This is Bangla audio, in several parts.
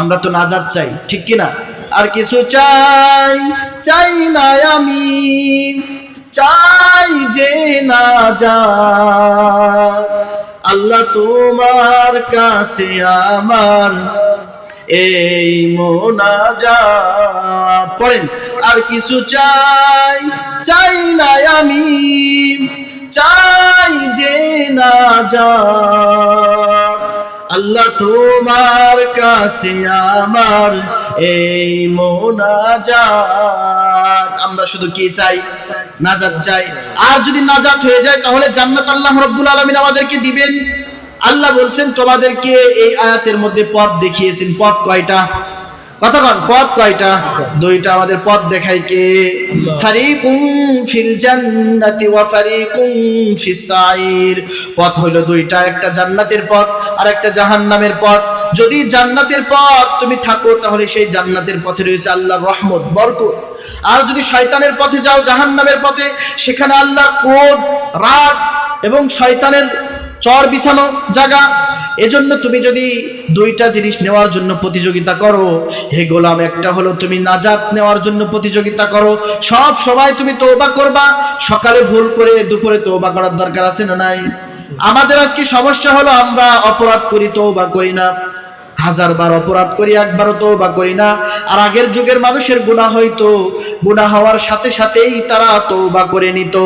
আমরা তো নাজাত চাই, ঠিক কি না আর কিছু চাই চাই না আমি, চাই যে না যা আল্লাহ তোমার কাছে আমার এই মোনাজাত। পড়েন, আর কিছু চাই চাই না আমি, চাই যে না যা আল্লাহ তোমার কাছে আমার এই মোনাজাত। আমরা শুধু কি চাই? নাজাত চাই। আর যদি নাজাত হয়ে যায়, তাহলে জান্নাত আল্লাহ রব্বুল আলামিন আমাদেরকে দিবেন। আল্লাহ বলছেন, তোমাদেরকে এই আয়াতের মধ্যে পথ দেখিয়েছেন। পথ কয়টা? কতক্ষণ পথ কয়টা? দুইটা আমাদের পথ দেখাই কে? ফারিকুম ফিল জান্নাতি ওয়া ফারিকুম ফিস সাইর। পথ হলো দুইটা, একটা জান্নাতের পথ আর একটা জাহান্নামের পথ। যদি জান্নাতের পথ তুমি থাকো, তাহলে সেই জান্নাতের পথে রয়েছে আল্লাহর রহমত, বরকত। আর যদি শয়তানের পথে যাও, জাহান্নামের পথে, সেখানে আল্লাহর ক্রোধ, রাগ এবং শয়তানের চর বিছানো জায়গা। এজন্য তুমি যদি দুইটা জিনিস নেওয়ার জন্য প্রতিযোগিতা করো, হে গোলাম, একটা হলো তুমি নাজাত নেওয়ার জন্য প্রতিযোগিতা করো। সব সময় তুমি তওবা করবা, সকালে ভুল করে দুপুরে তওবা করার দরকার আছে না নাই? আমাদের আজকে সমস্যা হলো, আমরা অপরাধ করি, তওবা করি না। হাজার বার অপরাধ করি, একবারও তওবা করি না। আর আগের যুগের মানুষের গুনাহ হইতো। গুনাহ হওয়ার সাথে সাথেই তারা তওবা করে নিত।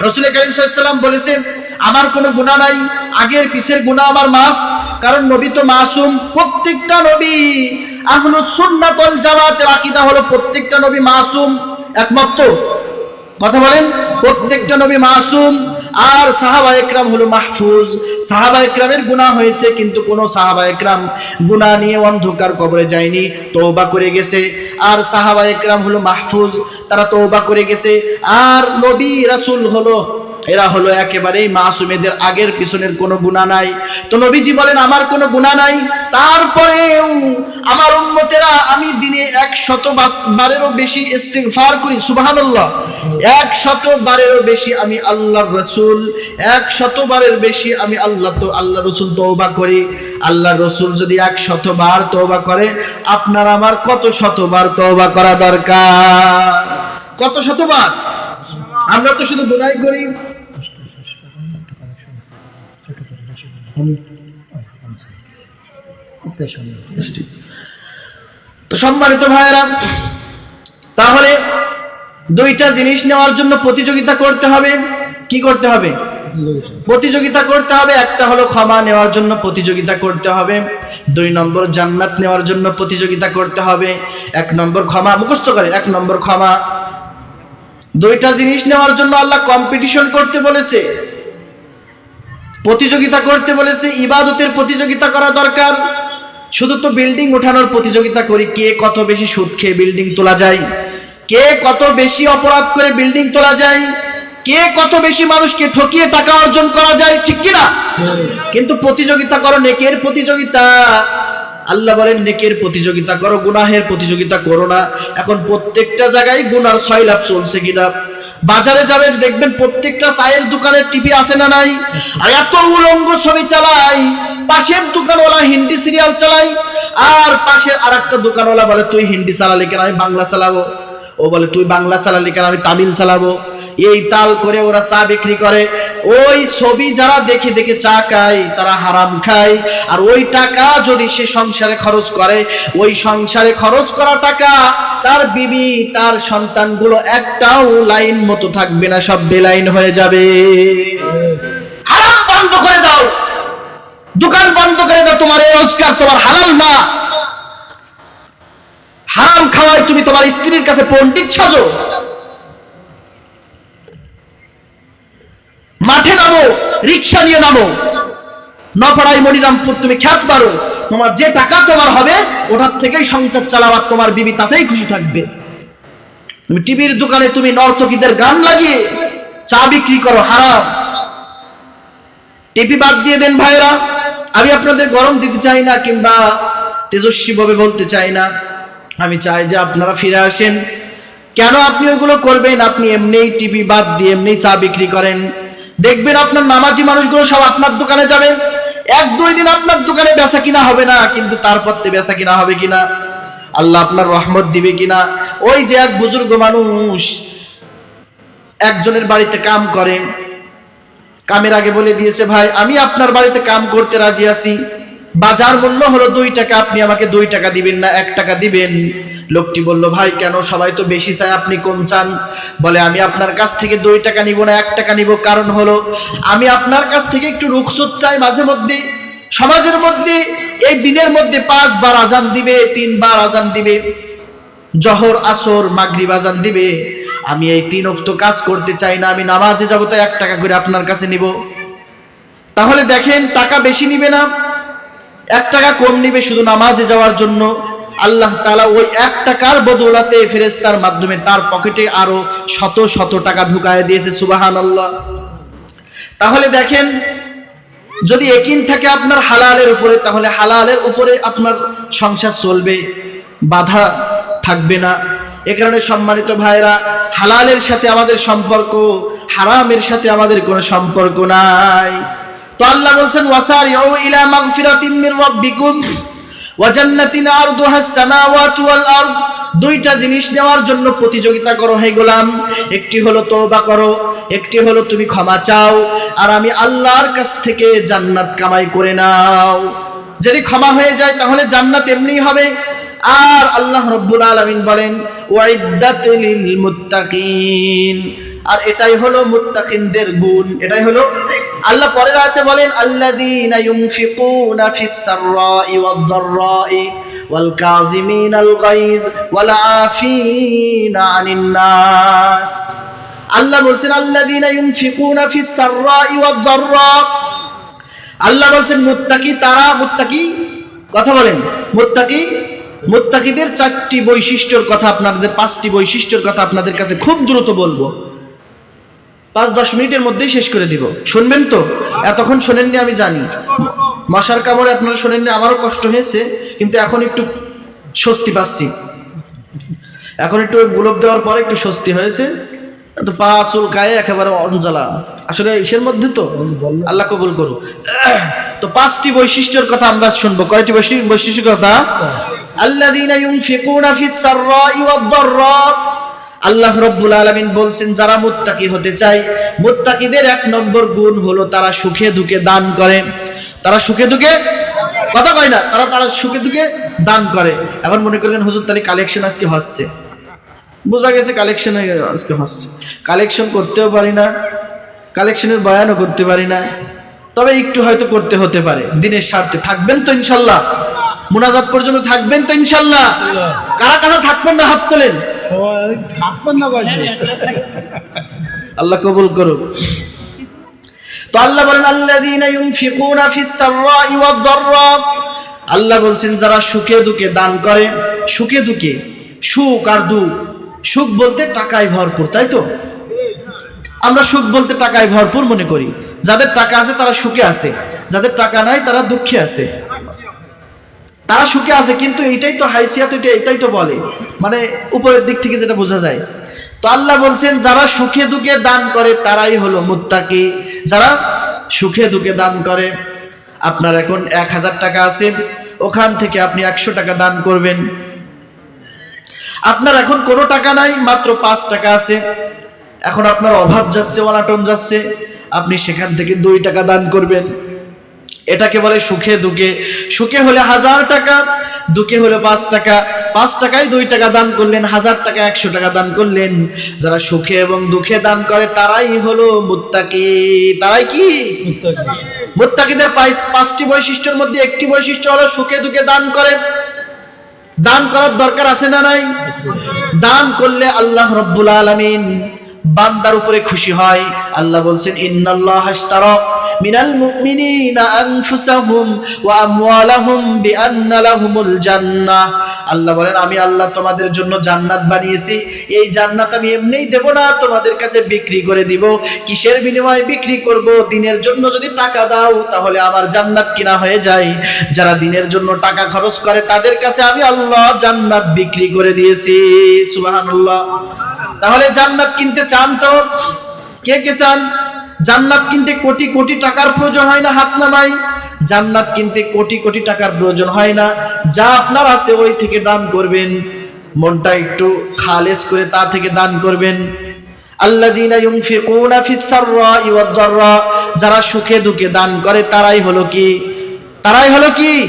রসুল করিম বলেছেন, আমার কোনো গুনাহ নাই, আগের পিছের গুনাহ আমার মাফ। কারণ নবী তো মাসুম, প্রত্যেকটা নবী আহলু সুন্নাত ওয়াল জামাতের আকীদা হলো প্রত্যেকটা নবী মাসুম। একমাত্র কথা বলেন? প্রত্যেকটা নবী মাসুম আর সাহাবা একরাম হলো মাহফুজ। সাহাবা একরামের গুণা হয়েছে, কিন্তু কোন সাহাবা একরাম গুণা নিয়ে অন্ধকার কবরে যায়নি তৌবা করে গেছে। আর সাহাবা একরাম হলো মাহফুজ, তারা তৌবা করে গেছে। আর নবী রাসুল হলো এরা হলো একেবারেই মাসুমেদের আগের পিছনের কোনো গুণা নাই। তো নবীজি বলেন, আমার কোনো গুণা নাই। তারপরেও আমার উম্মতেরা আমি দিনে এক শত বারেরও বেশি ইস্তিগফার করি। সুবহানাল্লাহ। এক শত বারেরও বেশি আমি আল্লাহর রসুল এক শতবারের বেশি আমি আল্লাহ তো আল্লাহ রসুল তওবা করি। আল্লাহ রসুল যদি এক শতবার তওবা করে, আপনার আমার কত শতবার তওবা করা দরকার? কত শতবার আমরা তো শুধু গুনাই করি। তো সম্মানিত ভাইয়েরা তাহলে দুইটা জিনিস নেওয়ার জন্য প্রতিযোগিতা করতে হবে। কি করতে হবে? প্রতিযোগিতা করতে হবে। একটা হলো ক্ষমা নেওয়ার জন্য প্রতিযোগিতা করতে হবে। দুই নম্বর জান্নাত নেওয়ার জন্য প্রতিযোগিতা করতে হবে। এক নম্বর ক্ষমা মুখস্থ করেন এক নম্বর ক্ষমা। দুইটা জিনিস নেওয়ার জন্য আল্লাহ কম্পিটিশন করতে বলেছে। প্রতিযোগিতা করতে বলেছে, ইবাদতের প্রতিযোগিতা করা দরকার। শুধু তো বিল্ডিং উঠানোর প্রতিযোগিতা করি, কে কত বেশি সুদ খেয়ে বিল্ডিং তোলা যায়? কে কত বেশি অপরাধ করে বিল্ডিং তোলা যায়? কে কত বেশি মানুষকে ঠকিয়ে টাকা অর্জন করা যায়? ঠিক কিনা? কিন্তু প্রতিযোগিতা করো, নেকের প্রতিযোগিতা। আল্লাহ বলেন, নেকের প্রতিযোগিতা করো, গুনাহের প্রতিযোগিতা করো না। এখন প্রত্যেকটা জায়গায় গুনার ছয় লাভ চলছে কিনা? বাজারে যাবেন, দেখবেন প্রত্যেকটা চায়ের দোকানের টিভি আসে না নাই? আর এত উলঙ্গ ছবি চালাই, পাশের দোকানওয়ালা হিন্দি সিরিয়াল চালাই, আর পাশের আর একটা দোকানওয়ালা বলে, তুই হিন্দি চালালি কেন? আমি বাংলা চালাবো। ও বলে, তুই বাংলা চালালি কেন? আমি তামিল চালাবো। এই তাল করে ওরা চা বিক্রি করে। ওই ছবি যারা দেখে দেখে চা খায়, তারা হারাম খায়। আর ওই টাকা যদি সে সংসারে খরচ করে, ওই সংসারে খরচ করা টাকা তার বিবি, তার সন্তানগুলো একটাও লাইন মতো থাকবে না, সব বেলাইন হয়ে যাবে। হারাম বন্ধ করে দাও। দোকান বন্ধ করে দাও, তোমার রোজগার তোমার হালাল না। হারাম খাওয়ায় তুমি তোমার স্ত্রীর কাছে পণ্ডিত সাজো মাঠে নামো রিক্সা নিয়ে নামো। নপাড়াই মনিরামপুর তুমি খ্যাত পারো তোমার যে টাকা তোমার হবে, ওটার থেকেই সংসার চালাবার তোমার বিবি তাতেই খুশি থাকবে। তুমি টিভির দোকানে তুমি নর্তকীদের গান লাগিয়ে চা বিক্রি করো হারাম টিভি বাদ দিয়ে দেন ভাইরা আমি আপনাদের গরম দিতে চাই না কিংবা তেজস্বী ভাবে বলতে চাই না। আমি চাই যে আপনারা ফিরে আসেন। কেন আপনি ওগুলো করবেন? আপনি এমনি টিভি বাদ দিয়ে এমনি চা বিক্রি করেন। দেখবেন আপনার নামাজি মানুষগুলো সব আপনার দোকানে যাবে। এক দুই দিন আপনার দোকানে বেচা কিনা হবে না, কিন্তু তারপর তে বেচা কিনা হবে কিনা? আল্লাহ আপনার রহমত দিবে কিনা? ওই যে এক বুজুর্গ মানুষ একজনের বাড়িতে কাম করে, কামের আগে বলে দিয়েছে, ভাই, আমি আপনার বাড়িতে কাম করতে রাজি আছি। বাজার মূল্য হলো দুই টাকা, আপনি আমাকে দুই টাকা দিবেন না, এক টাকা দিবেন। লোকটি বলল, ভাই, কেন? সবাই তো বেশি চায় আপনি কম চান। বলে, আমি আপনার কাছ থেকে দুই টাকা নিব না, এক টাকা নিব। কারণ হলো, আমি আপনার কাছ থেকে একটু রুখসুত চাই মাঝে মধ্যে। সমাজের মধ্যে, এই দিনের মধ্যে পাঁচবার আজান দিবে, তিনবার আজান দিবে। জহর, আসর, মাগরিব আজান দিবে। আমি এই তিন অক্ত কাজ করতে চাই না, আমি নামাজে যাব, তাই এক টাকা করে আপনার কাছে নিব। তাহলে দেখেন, টাকা বেশি নিবে না, এক টাকা কম নিবে শুধু নামাজে যাওয়ার জন্য। আল্লাহ তাআলা ওই এক টাকার বদৌলাতে ফেরেস্তার মাধ্যমে তার পকেটে আরও শত শত টাকা ঢুকায় দিয়েছে সুবাহান আল্লাহ তাহলে দেখেন, যদি একিন থাকে আপনার হালালের উপরে, তাহলে হালালের উপরে আপনার সংসার চলবে, বাধা থাকবে না। এ কারণে সম্মানিত ভাইরা হালালের সাথে আমাদের সম্পর্ক, হারামের সাথে আমাদের কোনো সম্পর্ক নাই। তো আল্লাহ বলছেন, ওয়াসারিউ ইলা মাগফিরাতিম মির রাব্বিকুম। ওয়া জান্নাতিন আরদুহাস সামাওয়াতু ওয়াল আরদ। দুইটা জিনিস নেওয়ার জন্য প্রতিযোগিতা করো, হে গোলাম। একটি হলো তওবা করো, একটি হলো তুমি ক্ষমা চাও। আর আমি আল্লাহর কাছ থেকে জান্নাত কামাই করে নাও। যদি ক্ষমা হয়ে যায়, তাহলে জান্নাত এমনিই হবে। আর আল্লাহ রব্বুল আলামিন বলেন, ওয়াইদ্দাত লিল মুত্তাকিন। আর এটাই হলো মুত্তাকিনদের গুণ, এটাই হলো আল্লাহ পরের আয়াতে বলেন, আল্লাযীনা ইউনফিকুনা ফিস সাররাই ওয়াদ দাররাই ওয়াল কাযিমিনাল গায়জ ওয়াল আফিনা আনিন নাস আল্লাহ বলছেন, আল্লাযীনা ইউনফিকুনা ফিস সাররাই ওয়াদ দাররা আল্লাহ বলছেন, মুত্তাকি তারা, মুত্তাকি কথা বলেন, মুত্তাকি, মুত্তাকিদের চারটি বৈশিষ্ট্যর কথা আপনাদের, পাঁচটি বৈশিষ্ট্যর কথা আপনাদের কাছে খুব দ্রুত বলব। পাঁচ, দশ মিনিটের মধ্যেই শেষ করে দিব। শুনবেন তো? এতক্ষণ শোনেননি আমি জানি। মশার কামড়ে আপনারা শোনেননি, আমারও কষ্ট হয়েছে, কিন্তু এখন একটু স্বস্তি পাচ্ছি। এখন একটু গুলব দেওয়ার পরে একটু স্বস্তি হয়েছে। তো পা, চুল, গায়ে একেবারে অঞ্জলা। আসলে ইসের মধ্যে তো, আল্লাহ কবুল করু তো পাঁচটি বৈশিষ্ট্যের কথা আমরা শুনব। কয়টি বৈশিষ্ট্য বৈশিষ্ট্যের কথা? আল্লাযীনা আল্লাহ রব্বুল আলামিন বলছেন, যারা মুত্তাকি হতে চায়, মুত্তাকিদের এক নম্বর গুণ হলো তারা সুখে দুঃখে দান করে। তারা সুখে দুঃখে? কথা কয় না, তারা তারা সুখে দুঃখে দান করে। এখন মনে করলেন হুজুর, তাহলে কালেকশন আজকে হচ্ছে। বোঝা গেছে কালেকশন আজকে হচ্ছে। কালেকশন করতেও পারি না কালেকশনের বয়ানও করতে পারি না। তবে একটু হয়তো করতে হতে পারে। দিনের স্বার্থে থাকবেন তো ইনশাল্লাহ। মুনাজাত পর্যন্ত থাকবেন তো ইনশাল্লাহ। কারা কারা থাকবেন না হাত তোলেন? আল্লাহ কবুল করুক। তো আল্লাহ বলেন, আল্লাযীনা ইউনফিকুনা আল্লাহ বলছেন, যারা সুখে দুঃখে দান করে, সুখে দুঃখে, সুখ আর দুঃখ, সুখ বলতে টাকায় ভরপুর, তাই তো? আমরা সুখ বলতে টাকায় ভরপুর মনে করি। যাদের টাকা আছে তারা সুখে আছে, যাদের টাকা নাই তারা দুঃখে আছে। তারা সুখে আছে, কিন্তু এটাই তো হাইসিয়াত, এটা এটাই তো বলে। মানে উপরের দিক থেকে যেটা বোঝা যায়। তো আল্লাহ বলছেন, যারা সুখে দুঃখে দান করে, তারাই হলো মুত্তাকি। যারা সুখে দুঃখে দান করে, আপনার এখন এক হাজার টাকা আছে, ওখান থেকে আপনি একশো টাকা দান করবেন। আপনার এখন কোনো টাকা নাই, মাত্র পাঁচ টাকা আছে। এখন আপনার অভাব যাচ্ছে, অনাটন যাচ্ছে, আপনি সেখান থেকে দুই টাকা দান করবেন। এটাকে বলে সুখে দুঃখে। সুখে হলে হাজার টাকা দুঃখে হলে পাঁচ টাকা। পাঁচ টাকায় দুই টাকা দান করলেন হাজার টাকা একশো টাকা দান করলেন। যারা সুখে এবং দুঃখে দান করে তারাই হলো মুত্তাকি। তারাই কি? মুত্তাকিদের পাঁচটি বৈশিষ্ট্যের মধ্যে একটি বৈশিষ্ট্য হলো সুখে দুঃখে দান করে। দান করার দরকার আছে না নাই? দান করলে আল্লাহ রব্বুল আলামিন বান্দার উপরে খুশি হয়। আল্লাহ বলছেন ইন্নাল্লাহ আশতারা মিনাল মুমিনিনা আনফুসাহুম ওয়া আমওয়ালাহুম বিআন্না লাহুমুল আল্লাহ বলেন, আমি আল্লাহ তোমাদের জন্য জান্নাত বানিয়েছি। এই জান্নাত আমি এমনিই দেব না, তোমাদের কাছে বিক্রি করে দিব। কিসের বিনিময়ে বিক্রি করব? দিনের জন্য যদি টাকা দাও, তাহলে আমার জান্নাত কিনা হয়ে যায়। যারা দিনের জন্য টাকা খরচ করে, তাদের কাছে আমি আল্লাহ জান্নাত বিক্রি করে দিয়েছি। সুবহানাল্লাহ। তাহলে জান্নাত কিনতে চান তো? কে কে চান? জান্নাত কিনতে কোটি কোটি টাকার প্রয়োজন হয় না, হাত নামাই। জান্নাত কিনতে কোটি কোটি টাকার প্রয়োজন হয় না। যা আপনার আছে, ওই থেকে দান করবেন। মনটা একটু খালেস করে তা থেকে দান করবেন। যারা সুখে দুঃখে দান করে, তারাই হলো কি? তারাই হলো কি?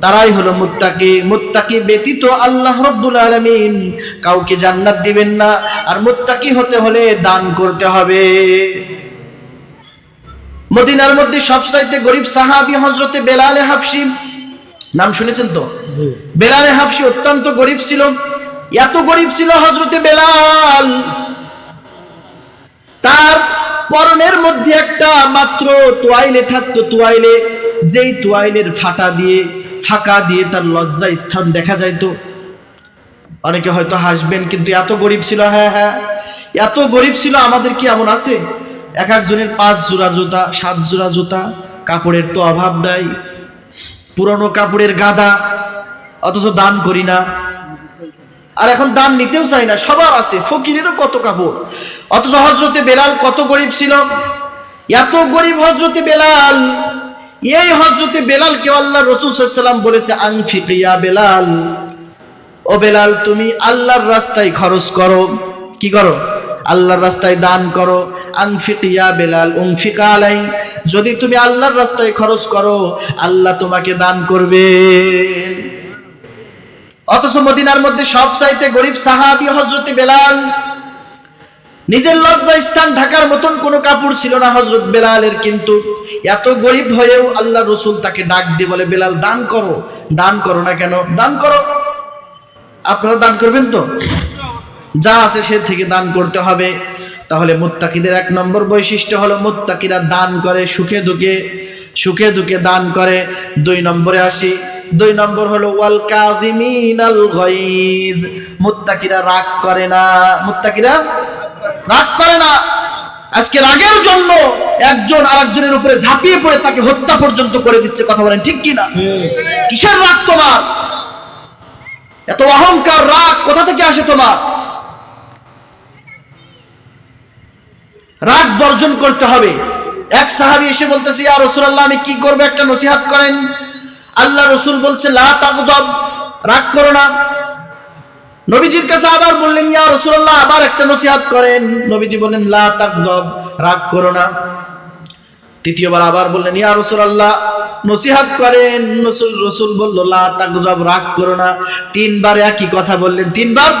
তারাই হলো মুত্তাকি। মুত্তাকি ব্যতীত আল্লাহ রাব্বুল আলামিন কাউকে জান্নাত দিবেন না। আর মুত্তাকি হতে হলে দান করতে হবে। মদিনার মধ্যে সবচাইতে গরিব সাহাবী হযরতে বেলালে হাবশী নাম শুনেছেন তো? বেলালে হাবশী অত্যন্ত গরিব ছিল। এত গরিব ছিল হযরতে বেলাল। তার পরনের মধ্যে একটা মাত্র তোয়াইলে থাকতো তোয়াইলে যেই তোয়াইলের ফাটা দিয়ে ফাঁকা দিয়ে তার লজ্জা স্থান দেখা যাইতো। অনেকে হয়তো হাসবেন কিন্তু এত গরিব ছিল হ্যাঁ হ্যাঁ। এত গরিব ছিল আমাদের কি এমন আছে? এক একজনের পাঁচ জোড়া জুতা, সাত জোড়া জুতা, কাপড়ের তো অভাব নাই। পুরনো কাপড়ের গাদা, অথচ দান করি না। আর এখন দান নিতেও চাই না, সবার আছে, ফকিরেরও কত কাপড়। অথচ হজরতে বেলাল কত গরিব ছিল। এত গরিব হজরতে বেলাল, এই হজরতে বেলাল কে আল্লাহ রসুল সাল্লাম বলেছে আংফিকিয়া বেলাল, ও বেলাল, তুমি আল্লাহর রাস্তায় খরচ করো। কি করো? আল্লাহর রাস্তায় দান করো। আংফিকিয়া বেলাল আলাই যদি তুমি আল্লাহর রাস্তায় খরচ করো, আল্লাহ তোমাকে দান করবে। অথচ মদিনার মধ্যে সব চাইতে গরিব সাহাবি হজরতে বেলাল। নিজের লজ্জা স্থান ঢাকার মতন কোনো কাপড় ছিল না হজরত বেলালের, কিন্তু এত গরিব হয়েও আল্লাহ রসুল তাকে ডাক দিয়ে বলে, বেলাল, দান করো। দান করো না কেন? দান করো। আপনারা দান করবেন তো? যা আছে সে থেকে দান করতে হবে। তাহলে মুত্তাকিদের এক নম্বর বৈশিষ্ট্য হলো মুত্তাকিরা দান করে, সুখে দুঃখে সুখে দুঃখে দান করে। দুই নম্বরে আসি, দুই নম্বর হলো ওয়াল কাজিমিনাল গায়জ মুত্তাকিরা রাগ করে না। মুত্তাকিরা রাগ করে না। আজকে রাগের জন্য একজন আরেকজনের উপরে ঝাঁপিয়ে পড়ে, তাকে হত্যা পর্যন্ত করে দিচ্ছে, কথা বলেন ঠিক কি না কিসের রাগ তোমার? এত অহংকার, রাগ কোথা থেকে আসে তোমার? রাগ বর্জন করতে হবে। এক সাহাবি এসে বলতেছে, ইয়া রাসূলুল্লাহ, আমি কি করব? একটা নসিহাত করেন। আল্লাহ রসুল বলছে রাগ করো না। নবীজির কাছে আবার বললেন, ইয়া রাসূলুল্লাহ, আবার একটা নসিহাত করেন। নবীজি বললেন রাগ করো না। তৃতীয়বার আবার বললেন, ইয়া রাসূলুল্লাহ, নসিহাত করেন। রসুল রসুল বলল, লা তাগদাব, রাগ করো না। তিনবার একই কথা বললেন, তিনবার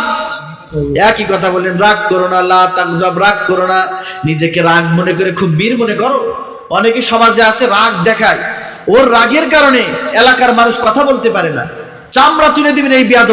একই কথা বললেন, রাগ করো না, লা তাগদাব, রাগ করো না। নিজেকে রাগ মনে করে, খুব বীর মনে করো। অনেকে সমাজে আছে, রাগ দেখায়। ওর রাগের কারণে এলাকার মানুষ কথা বলতে পারে না। চামড়া তুলে দিবেন এই বিয়াদ